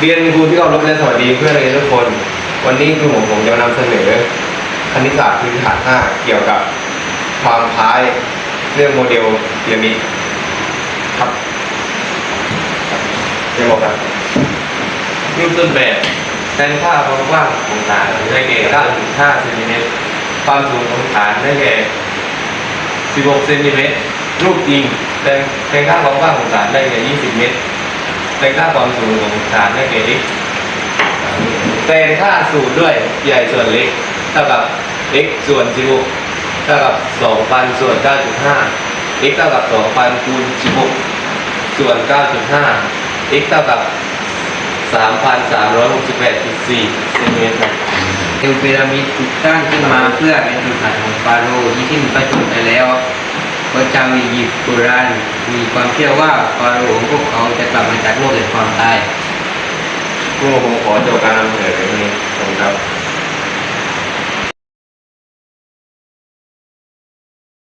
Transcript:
เรียนครูที่เคารพและสวัสดีเพื่อนเรียนทุกคน วันนี้ครูขอผมจะมานำเสนอ คณิตศาสตร์พื้นฐาน 5 เกี่ยวกับความคล้ายเรื่องโมเดลพีระมิดครับเรียนบอกครับรูปต้นแบบแทนค่าความกว้างของฐานได้แก่9.5เซนติเมตรความสูงของฐานได้แก่ 16เซนติเมตรรูปจริงแทนแทนค่าความกว้างของฐานได้แก่ 20 เมตร แทนค่าความสูงของฐานได้แก่ x แทนค่าสูตรด้วยใหญ่ส่วนเล็ก เท่ากับ x ส่วน16เท่ากับ 2,000 ส่วน 9.5 x เท่ากับ 2,000คูณ16 ส่วน 9.5 x เท่ากับ 3,368.4เซนติเมตรครับเอวพีระมิดถูกสร้างขึ้นมาเพื่อเป็นสุสานของฟาโรห์ที่สิ้นพระชนม์ไปแล้วพราะชาอียิปต์โบราณมีความเชื่อว่าฟาโรห์ของพวก เขาจะกลับมาจากโลกแห่งความตายครูผมขอจบการ